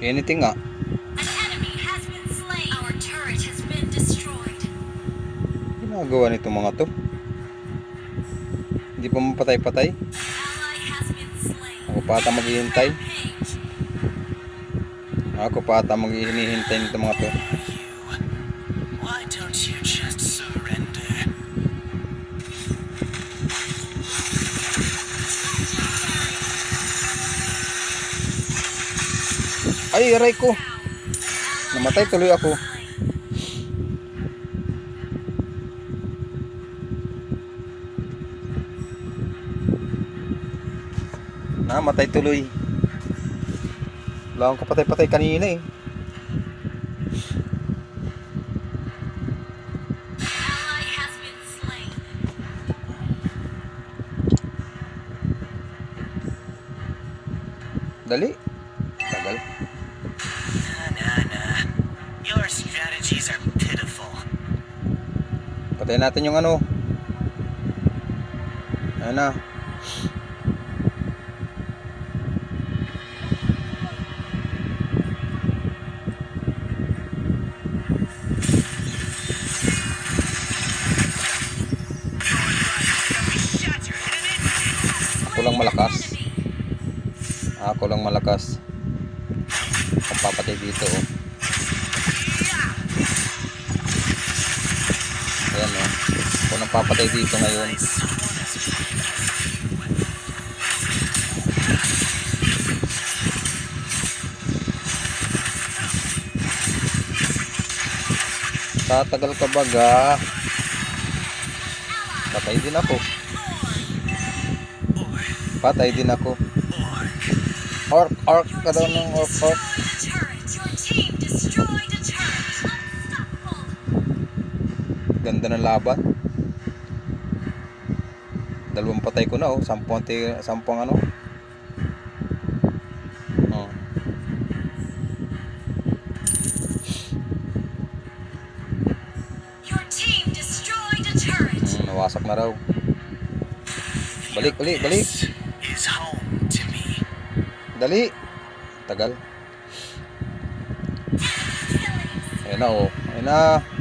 Anything nga. Ginagawa nito mga to. Hindi pa mapatay-patay. Ako pa ata maghihintay. Ako pa ata maghihintay nito mga to. Ay, aray ko. Namatay tuloy ako. Namatay tuloy. Wala akong kapatay-patay kanina eh. Dali. Patayin natin yung ano. Ayan na. Ako lang malakas. Ako lang malakas. Papapatay dito oh. Ako nang papatay dito ngayon. Tatagal ka baga. Patay din ako. Patay din ako. Orc, orc ka daw ng orc, orc. Ganda ng laban. Dalawang patay ko na oh. Sampung, sampung ano. Oh. Your team destroyed a turret. Mm, nawasak na raw. Balik, balik, balik. Dali. Tagal. Ayan na oh. Ayan na.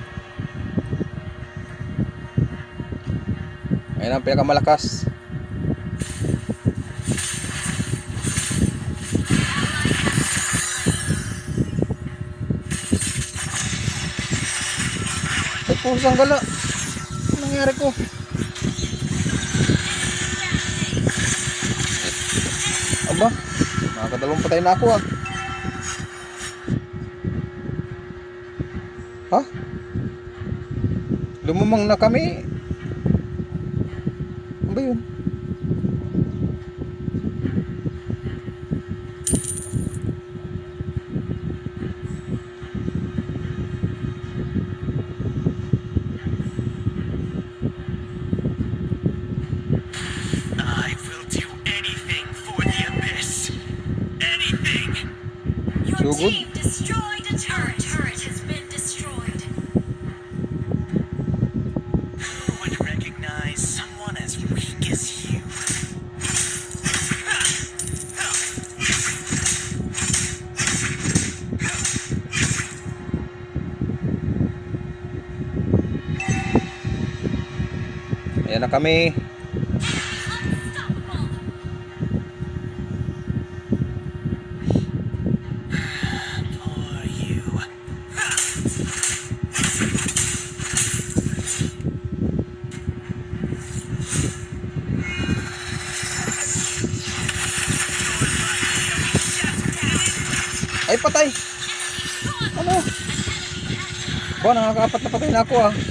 Ayan ang pinakamalakas. Ay pusang gala. Ano nangyari ko? Aba, nakakadalawang patay na ako ah. Ha? Lumumang na kami. Ano ba yun? I will do anything for the abyss. Anything. Your So good. Ayan na kami. Ay, patay! Ano? Ba, nakakaapat na patay na ako ah.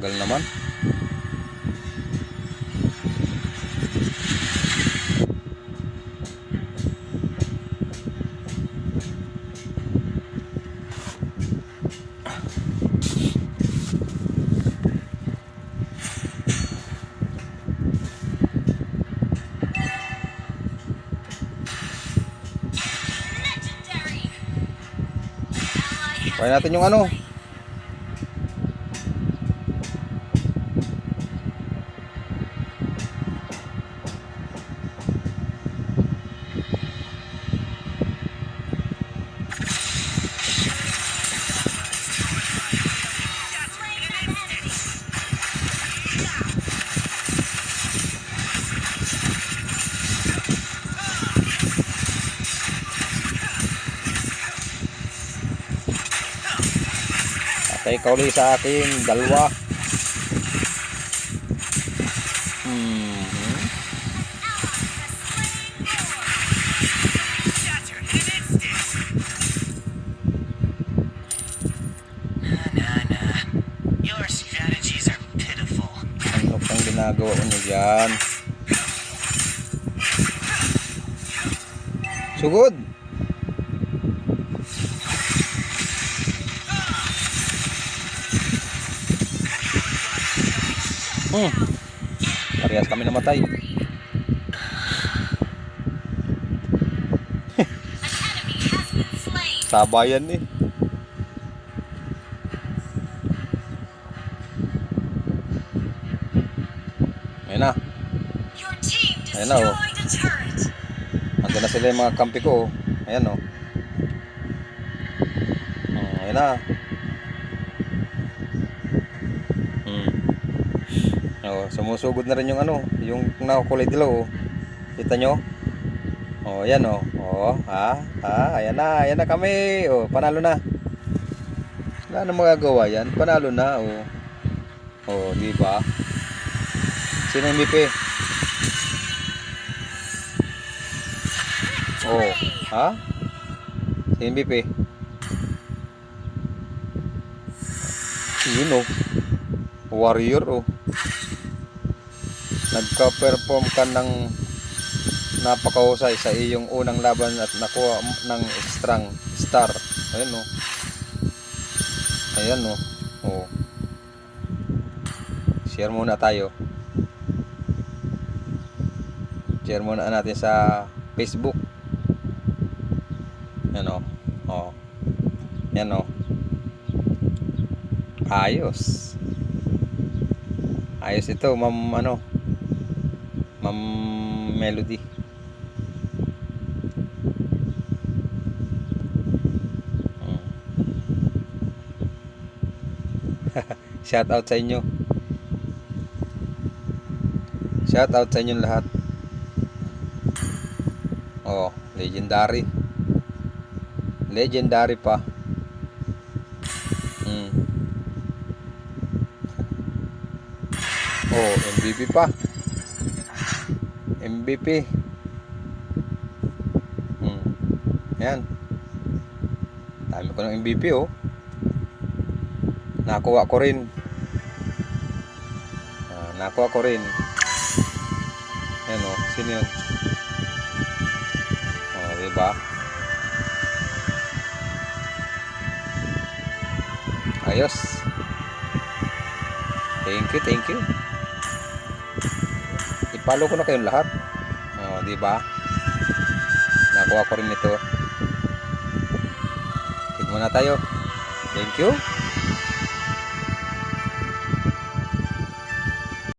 Tagal naman. Kaya natin yung ano. Ka uli sa akin. Dalawa. Hmm. Shattered in an instant. Nah, nah, nah. Your strategies are pitiful. Ano pang ginagawa mo dyan? Sugod! Hmm. Parehas kami namatay. Sabayan eh. Ayun na. Ayun na, oh. Andun na sila yung mga kampi ko. oh. Ayan. Oh. Oh, ayan na. Oh, sumusugod na rin yung ano, yung nakakulay dilaw oh. Kita nyo? Oh, ayan oh. Oh, ha? Ha? Ayan na, ayan na kami. Oh, panalo na. Wala na magagawa yan. Panalo na oh. Oh, di ba? Sino yung MVP? Oh, ha? Si MVP. Yun oh. Warrior oh. Nagka-perform ka ng napakahusay sa iyong unang laban at nakuha ng extrang star. Ayun oh. Ayan oh. Oh. Share muna tayo. Share muna natin sa Facebook. Yan o. O. Yan o. Ayos. Ayos ito, ma'am ano. Ma'am Melody. Mm. Shout out sa inyo. Shout out sa inyong lahat. Oh, legendary. Legendary pa. Hmm. Oh, MVP pa. MVP. Hmm. Yan. Dami ko ng MVP oh. Nakuha ko rin. Ah, nakuha ko rin. Yan oh, sino yun? Oh, diba? Ayos. Thank you, thank you. I-follow ko na kayong lahat. Oh, di ba? Nakuha ko rin ito. Tignan muna tayo. Thank you.